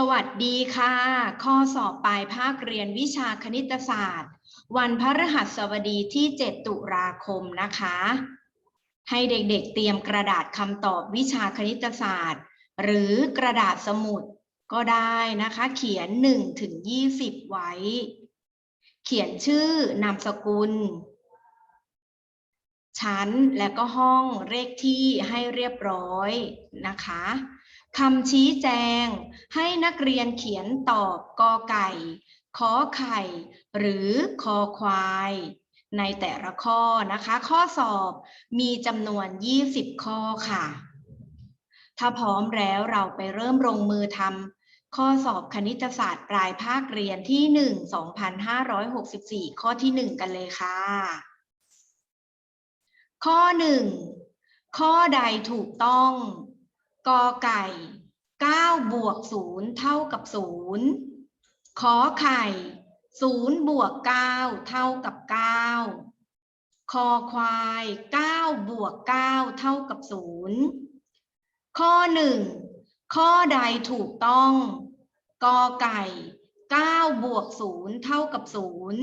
สวัสดีค่ะ ข้อสอบปลายภาคเรียนวิชาคณิตศาสตร์ วันพฤหัสบดีที่ 7 ตุลาคมนะคะ ให้เด็กๆเตรียมกระดาษคำตอบวิชาคณิตศาสตร์ หรือกระดาษสมุดก็ได้นะคะ เขียน 1 ถึง 20 ไว้ เขียนชื่อนามสกุล ชั้นและก็ห้องเลขที่ให้เรียบร้อยนะคะ คำชี้แจง ให้นักเรียนเขียนตอบกอไก่ขอไข่ หรือคอควาย ในแต่ละข้อนะคะ ข้อสอบมีจำนวน 20 ข้อค่ะ ถ้าพร้อมแล้วเราไปเริ่มลงมือทำข้อสอบคณิตศาสตร์ปลายภาคเรียนที่ 1 2564 ข้อที่ 1 กันเลยค่ะ ข้อ 1 ข้อใดถูกต้อง กอไก่9บวก0เท่ากับ0ขอไข่0บวก9เท่ากับ 9 คอควาย9บวก9เท่ากับ 0 ข้อ 1 ข้อใดถูกต้อง กอไก่9บวก0เท่ากับ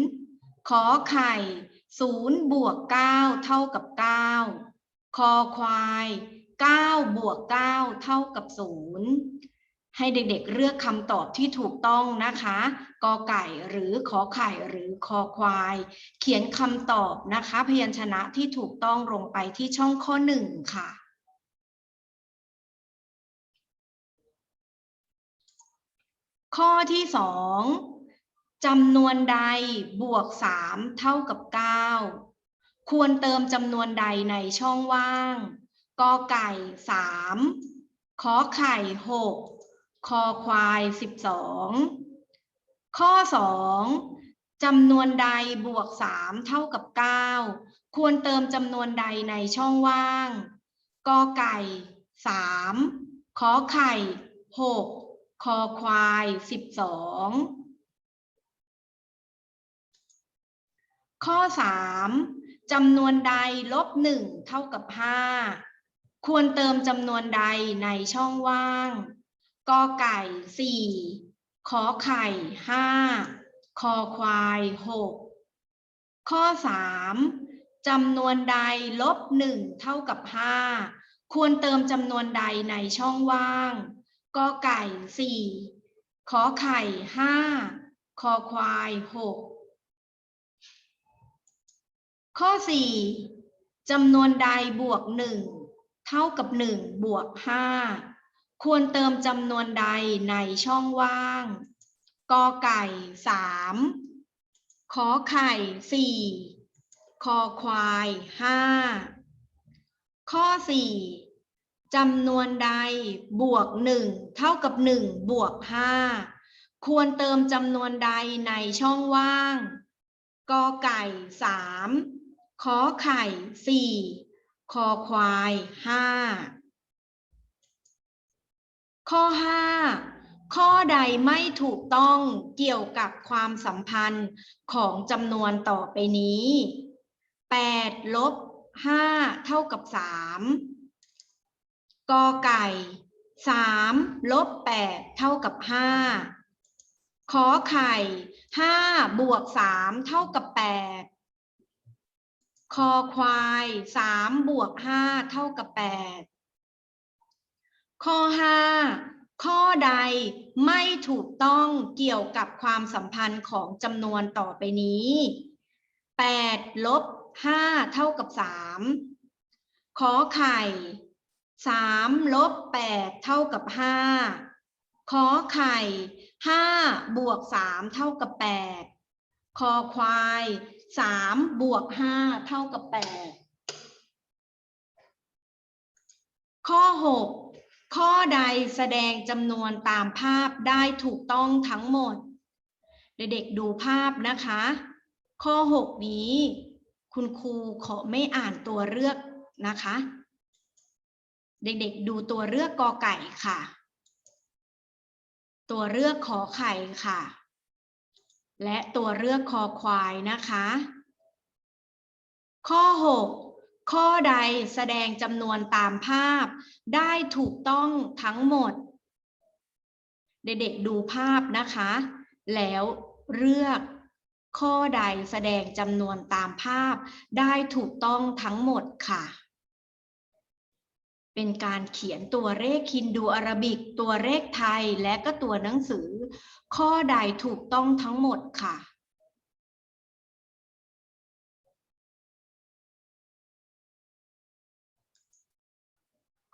0 ขอไข่0บวก9เท่ากับ 9 คอควาย 9บวก9เท่ากับ0ให้เด็กๆเลือกคำตอบที่ถูกต้องนะคะกอไก่หรือขอไข่หรือคอควาย เขียนคำตอบนะคะ พยัญชนะที่ถูกต้องลงไปที่ช่องข้อ 1 ค่ะข้อที่2จำนวนใดบวก3เท่ากับ9ควรเติมจำนวนใดในช่องว่าง กอไก่3ขอไข่6คอควาย12ข้อ2จำนวนใดบวก3เท่ากับ9ควรเติมจำนวนใดในช่องว่างกอไก่3ขอไข่6คอควาย12ข้อ3จำนวนใดลบ1เท่ากับ5 ควรเติมจำนวนใดในช่องว่าง กอไก่ 4 ขอไข่ 5 คอควาย 6 ข้อ 3จำนวนใดลบ 1 เท่ากับ 5 ควรเติมจำนวนใดในช่องว่าง กอไก่ 4 ขอไข่ 5 คอควาย 6 ข้อ 4จำนวนใดบวก 1 ท่ากับ1บวก5ควรเติมจำนวนใดในช่องว่าง กอไก่ 3 ขอไข่ 4 คอควาย 5 ข้อ 4จำนวนใดบวก 1 เท่ากับ 1 บวก 5 ควรเติมจำนวนใดในช่องว่าง กอไก่ 3 ขอไข่ 4 คอควาย5ข้อ5ข้อใดไม่ถูกต้องเกี่ยวกับความสัมพันธ์ของจำนวนต่อไปนี้8ลบ5เท่ากับ3กอไก่3ลบ8เท่ากับ5ขอไข่5บวก3เท่ากับ8 คอควาย3บวก5เท่ากับ8ข้อ5ข้อใดไม่ถูกต้องเกี่ยวกับความสัมพันธ์ของจำนวนต่อไปนี้8ลบ5เท่ากับ3ขอไข่3ลบ8เท่ากับ5ขอไข่5บวก3เท่ากับ8คอควาย 3บวก5เท่ากับ8ข้อ6ข้อใดแสดงจำนวนตามภาพได้ถูกต้องทั้งหมด เด็กๆดูภาพนะคะ ข้อ 6 นี้ คุณครูขอไม่อ่านตัวเลือกนะคะ เด็กๆดูตัวเลือกกอไก่ค่ะ ตัวเลือกขอไข่ค่ะ และตัวเลือกคอควายนะคะ ข้อ 6 ข้อใดแสดงจำนวนตามภาพ ได้ถูกต้องทั้งหมด เด็กๆดูภาพนะคะ แล้วเลือกข้อใดแสดงจำนวนตามภาพ ได้ถูกต้องทั้งหมดค่ะ เป็นการเขียนตัวเลขฮินดูอาราบิก ตัวเลขไทยและก็ตัวหนังสือ ข้อใดถูกต้องทั้งหมดค่ะ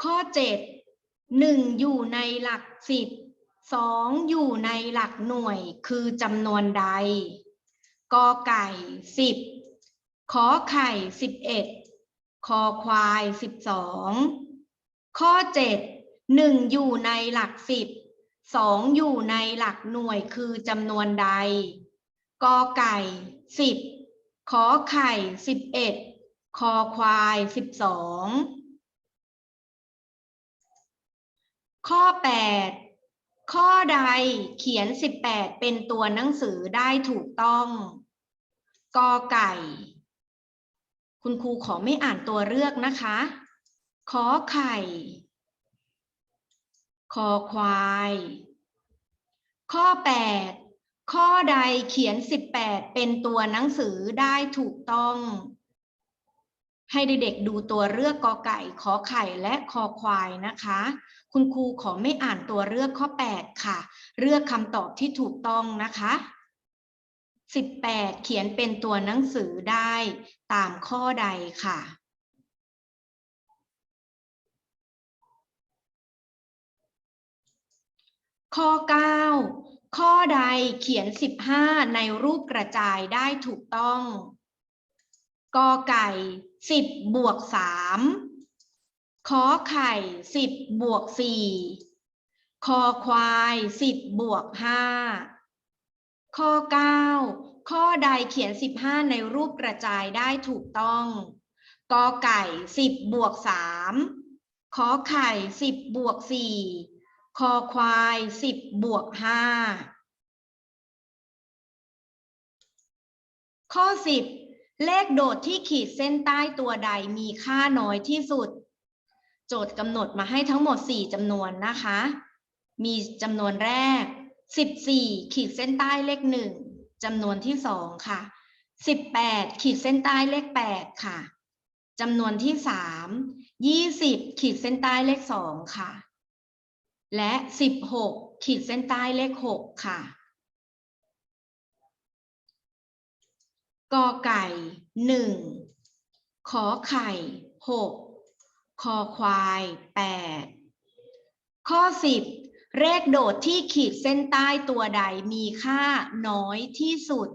ข้อ 7 1 อยู่ในหลักสิบ2อยู่ในหลักหน่วยคือจำนวนใดกอไก่ 10 ขอไข่ 11 คอควาย 12 ข้อ 7 1 อยู่ในหลัก สิบ2อยู่ในหลักหน่วยคือจำนวนใด กอไก่10ขอไข่11คอควาย12ข้อ8ข้อใดเขียน18เป็นตัวหนังสือได้ถูกต้อง กอไก่ คุณครูขอไม่อ่านตัวเลือกนะคะ ขอไข่ คอควาย ข้อ 8 ข้อใดเขียน 18 เป็นตัวหนังสือได้ถูกต้อง ให้เด็กๆดูตัวเลือกกอไก่ขอไข่และคอควายนะคะ คุณครูขอไม่อ่านตัวเลือกข้อ 8 ค่ะ เลือกคำตอบที่ถูกต้องนะคะ18 เขียนเป็นตัวหนังสือได้ตามข้อใดค่ะ ข้อ 9 ข้อใดเขียน 15 ในรูปกระจายได้ถูกต้องกอไก่ 10บวก3ขอไข่ 10บวก4คอควาย 10บวก5ข้อ 9 ข้อใดเขียน 15 ในรูปกระจายได้ถูกต้องกอไก่ 10บวก3ขอไข่ 10บวก4 คอควาย10บวก5ข้อ10เลขโดดที่ขีดเส้นใต้ตัวใดมีค่าน้อยที่สุด โจทย์กำหนดมาให้ทั้งหมด 4จำนวนนะคะ มีจำนวนแรก 14 ขีดเส้นใต้เลข 1จำนวนที่ 2 ค่ะ 18 ขีดเส้นใต้เลข 8 ค่ะจำนวนที่ 3 20 ขีดเส้นใต้เลข 2 ค่ะ และ 16 ขีดเส้นใต้เลข 6 ค่ะกอไก่ 1 ขอไข่ 6 คอควาย 8 ข้อ 10 เลขโดดที่ขีดเส้นใต้ตัวใดมีค่าน้อยที่สุด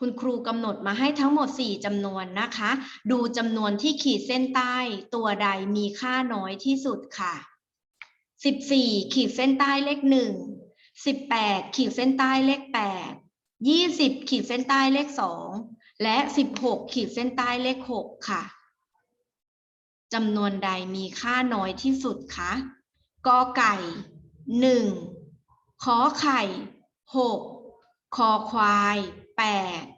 คุณครูกำหนดมาให้ทั้งหมด 4จำนวนนะคะ ดูจำนวนที่ขีดเส้นใต้ตัวใดมีค่าน้อยที่สุดค่ะ 14ขีดเส้นใต้เลข1 18ขีดเส้นใต้เลข8 20ขีดเส้นใต้เลข2และ16ขีดเส้นใต้เลข6ค่ะจำนวนใดมีค่าน้อยที่สุดคะกอไก่1ขอไข่6คอควาย8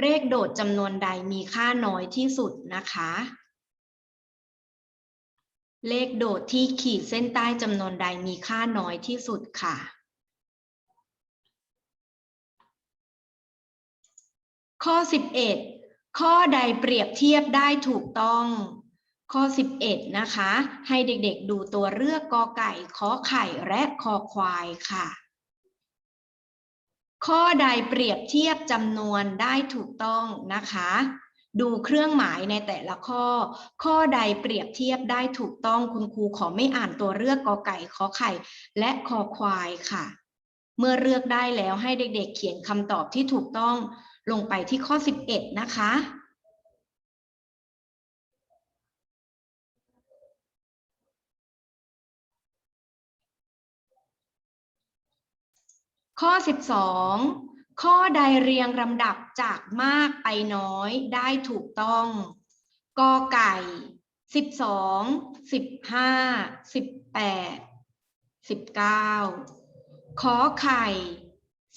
เลขโดดจำนวนใดมีค่าน้อยที่สุดนะคะ เลขโดดที่ขีดเส้นใต้จำนวนใดมีค่าน้อยที่สุดค่ะ ข้อ 11 ข้อใดเปรียบเทียบได้ถูกต้อง ข้อ 11 นะคะ ให้เด็กๆดูตัวเลือกกอไก่ขอไข่และคอควายค่ะ ข้อใดเปรียบเทียบจำนวนได้ถูกต้องนะคะ ดูเครื่องหมายในแต่ละข้อ ข้อใดเปรียบเทียบได้ถูกต้องคุณครูขอไม่อ่านตัวเลือกกอไก่ขอไข่ และคอควายค่ะ เมื่อเลือกได้แล้วให้เด็กๆ เขียนคำตอบที่ถูกต้องลงไปที่ข้อ 11 นะคะ ข้อ 12 ข้อใดเรียงลำดับจากมากไปน้อยได้ถูกต้องกอไก่ 12 15 18 19 ขอไข่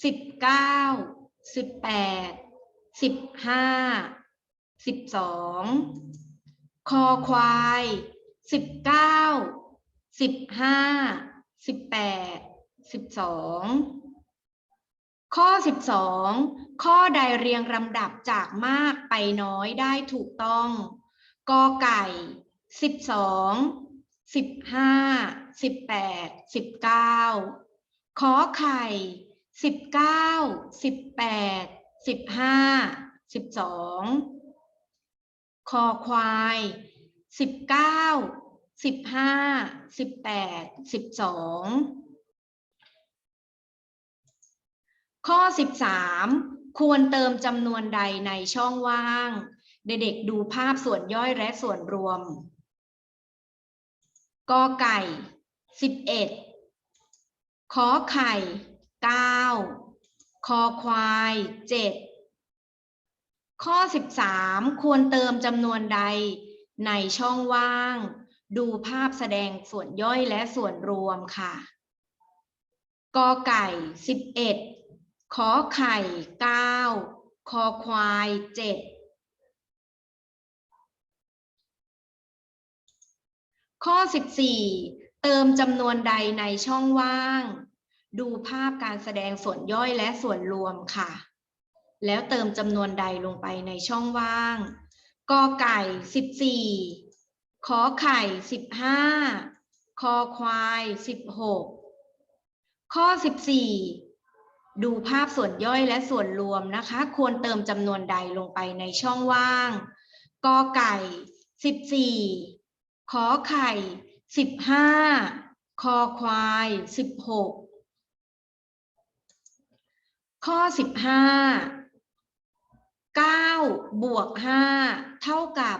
19 18 15 12 คอควาย 19 15 18 12 ข้อ 12 ข้อใดเรียงลำดับจากมากไปน้อยได้ถูกต้องกอไก่ 12 15 18 19 ขอไข่ 19 18 15 12 คอควาย 19 15 18 12 ข้อสิบสามควรเติมจำนวนใดในช่องว่าง เด็กๆดูภาพส่วนย่อยและส่วนรวมกอไก่สิบเอ็ดขอไข่เก้าคอควายเจ็ดข้อสิบสามควรเติมจำนวนใดในช่องว่าง ดูภาพแสดงส่วนย่อยและส่วนรวมค่ะกอไก่สิบเอ็ด ขอไข่เก้าคอควายเจ็ดข้อ 14 เติมจำนวนใดในช่องว่าง ดูภาพการแสดงส่วนย่อยและส่วนรวมค่ะ แล้วเติมจำนวนใดลงไปในช่องว่างกอไก่ 14 ขอไข่ 15 คอควาย 16 ข้อ 14 ดูภาพส่วนย่อยและส่วนรวมนะคะ ควรเติมจำนวนใดลงไปในช่องว่างกอไก่ 14 ขอไข่สิบห้าคอควายสิบหกข้อสิบห้าเก้าบวกห้าเท่ากับ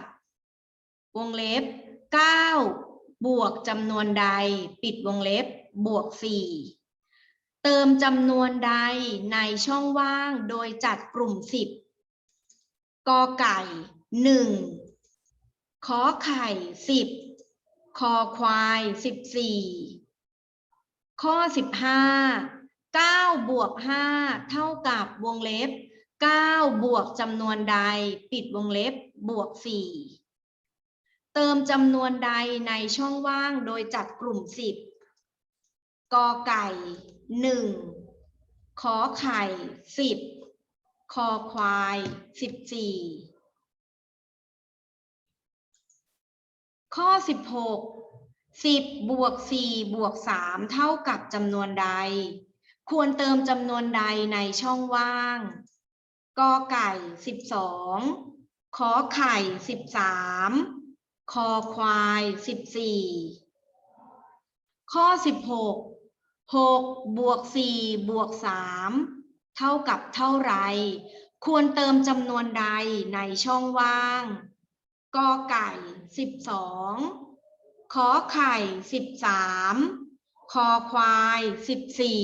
วงเล็บเก้าบวกจำนวนใด ปิดวงเล็บ บวกสี่ เติมจำนวนใดในช่องว่างโดยจัดกลุ่มสิบกอไก่หนึ่งขอไข่สิบคอควายสิบสี่ข้อสิบห้าเก้าบวกห้าเท่ากับวงเล็บเก้าบวกจำนวนใดปิดวงเล็บบวกสี่เติมจำนวนใดในช่องว่างโดยจัดกลุ่มสิบกอไก่ หนึ่งขอไข่สิบคอควายสิบสี่ข้อ16 10บวก4บวก3เท่ากับจำนวนใด ควรเติมจำนวนใดในช่องว่างกอไก่12ขอไข่13คอควาย14ข้อ16 6บวก4บวก3เท่ากับเท่าไร ควรเติมจำนวนใดในช่องว่าง กอไก่สิบสองขอไข่สิบสามคอควายสิบสี่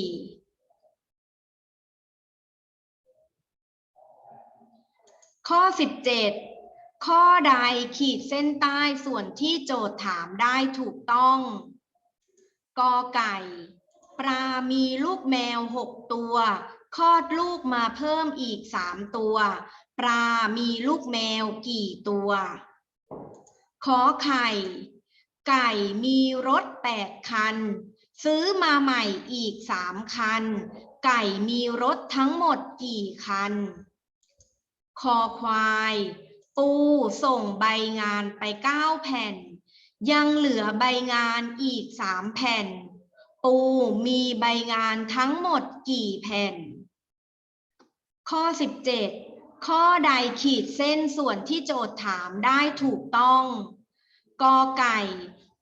ข้อสิบเจ็ดข้อใดขีดเส้นใต้ส่วนที่โจทย์ถามได้ถูกต้อง กอไก่ ปลามีลูกแมวหกตัว คลอดลูกมาเพิ่มอีกสามตัว ปลามีลูกแมวกี่ตัว ขอไข่ ไก่มีรถแปดคัน ซื้อมาใหม่อีกสามคัน ไก่มีรถทั้งหมดกี่คัน คอควาย ปูส่งใบงานไปเก้าแผ่น ยังเหลือใบงานอีกสามแผ่น ปูมีใบงานทั้งหมดกี่แผ่น ข้อ 17 ข้อใดขีดเส้นส่วนที่โจทย์ถามได้ถูกต้อง กอไก่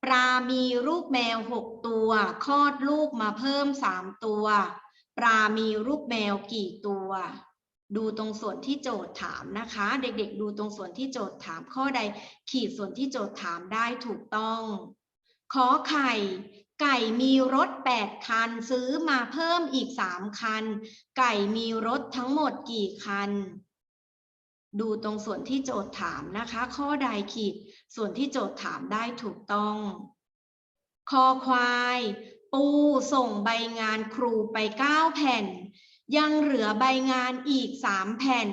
ปลามีลูกแมวหกตัว คลอดลูกมาเพิ่มสามตัว ปลามีลูกแมวกี่ตัว ดูตรงส่วนที่โจทย์ถามนะคะ เด็กๆ ดูตรงส่วนที่โจทย์ถาม ข้อใดขีดส่วนที่โจทย์ถามได้ถูกต้องขอไข่ ไก่มีรถแปดคัน ซื้อมาเพิ่มอีกสามคัน ไก่มีรถทั้งหมดกี่คัน ดูตรงส่วนที่โจทย์ถามนะคะ ข้อใดขีด ส่วนที่โจทย์ถามได้ถูกต้อง คอควาย ปูส่งใบงานครูไปเก้าแผ่น ยังเหลือใบงานอีกสามแผ่น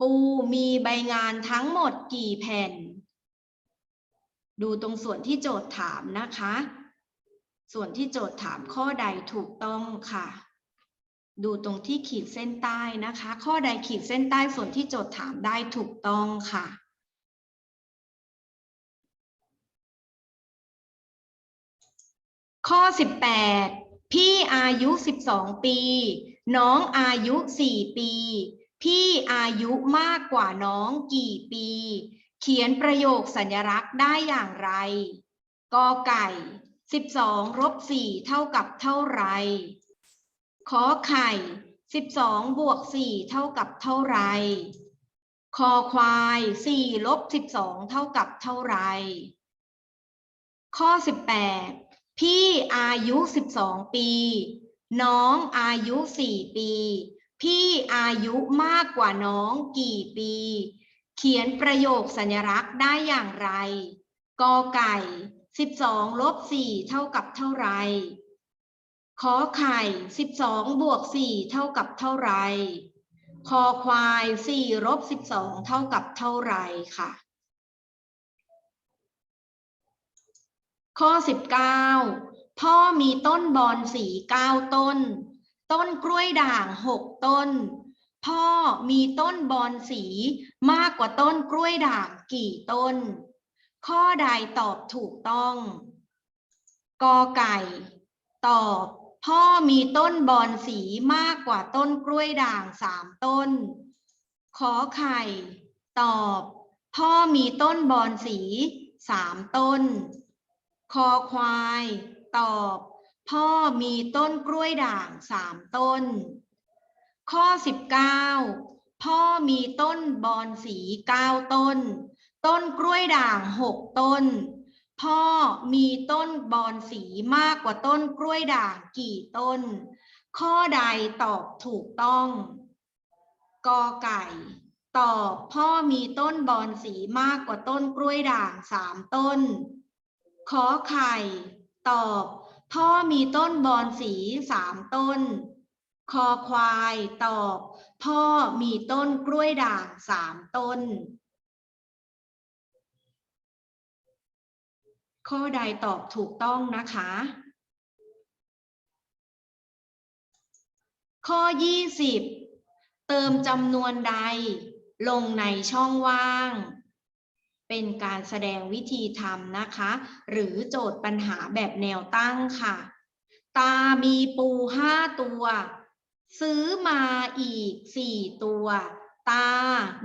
ปูมีใบงานทั้งหมดกี่แผ่น ดูตรงส่วนที่โจทย์ถามนะคะ ส่วนที่โจทย์ถามข้อใดถูกต้องค่ะ ดูตรงที่ขีดเส้นใต้นะคะ ข้อใดขีดเส้นใต้ส่วนที่โจทย์ถามได้ถูกต้องค่ะข้อ 18 พี่อายุ 12 ปี น้องอายุ 4 ปี พี่อายุมากกว่าน้องกี่ปี เขียนประโยคสัญลักษณ์ได้อย่างไร กอไก่ 12ลบ4เท่ากับเท่าไร ขอไข่ 12บวก4เท่ากับเท่าไร คอควาย4ลบ12 เท่ากับเท่าไร ข้อ 18 พี่อายุ 12 ปี น้องอายุ 4 ปี พี่อายุมากกว่าน้องกี่ปี เขียนประโยคสัญลักษณ์ได้อย่างไร กอไก่ 12ลบ4เท่ากับเท่าไรขอไข่ 12 บวก 4 เท่ากับเท่าไรคอควาย4ลบ12 เท่ากับเท่าไรค่ะ ข้อ 19 พ่อมีต้นบอนสี9ต้น ต้นกล้วยด่าง 6 ต้น พ่อมีต้นบอนสีมากกว่าต้นกล้วยด่างกี่ต้น ข้อใดตอบถูกต้อง กอไก่ ตอบ พ่อมีต้นบอนสีมากกว่าต้นกล้วยด่างสามต้น ขอไข่ ตอบ พ่อมีต้นบอนสีสามต้น คอควาย ตอบ พ่อมีต้นกล้วยด่างสามต้น ข้อ 19 พ่อมีต้นบอนสีเก้าต้น ต้นกล้วยด่างหกต้น พ่อมีต้นบอนสีมากกว่าต้นกล้วยด่างกี่ต้น ข้อใดตอบถูกต้อง กอไก่ ตอบพ่อมีต้นบอนสีมากกว่าต้นกล้วยด่างสามต้น ขอไข่ ตอบ พ่อมีต้นบอนสีสามต้น คอควาย ตอบ พ่อมีต้นกล้วยด่างสามต้น ข้อใดตอบถูกต้องนะคะ ข้อ 20 เติมจำนวนใดลงในช่องว่าง เป็นการแสดงวิธีทำนะคะ หรือโจทย์ปัญหาแบบแนวตั้งค่ะ ตามีปูห้าตัว ซื้อมาอีกสี่ตัว ตา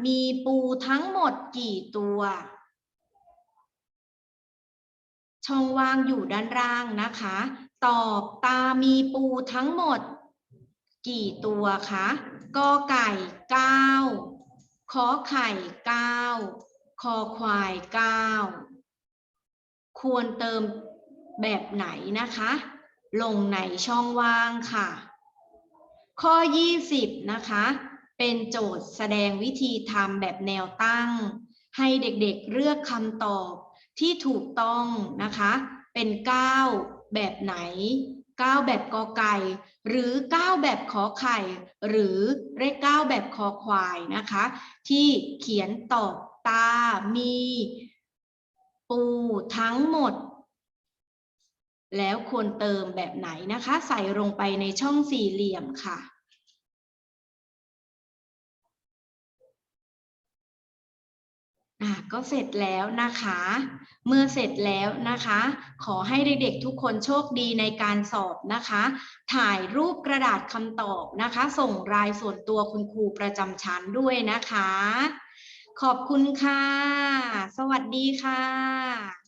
มีปูทั้งหมดกี่ตัว ช่องว่างอยู่ด้านล่างนะคะ ตอบตามีปูทั้งหมด กี่ตัวคะกอไก่เก้าขอไข่เก้าคอควายเก้าควรเติมแบบไหนนะคะ ลงในช่องว่างค่ะ ข้อ 20 นะคะ เป็นโจทย์แสดงวิธีทำแบบแนวตั้ง ให้เด็กๆเลือกคำตอบ ที่ถูกต้องนะคะ เป็น 9 แบบไหน 9 แบบกอไก่ หรือ 9 แบบขอไข่ หรือเลข9แบบคอควายนะคะ ที่เขียนตอบตา มี ปูทั้งหมด แล้วควรเติมแบบไหนนะคะ ใส่ลงไปในช่องสี่เหลี่ยมค่ะอะ ก็เสร็จแล้วนะคะ เมื่อเสร็จแล้วนะคะ ขอให้เด็กๆทุกคนโชคดีในการสอบนะคะ ถ่ายรูปกระดาษคำตอบนะคะ ส่งรายส่วนตัวคุณครูประจำชั้นด้วยนะคะ ขอบคุณค่ะ สวัสดีค่ะ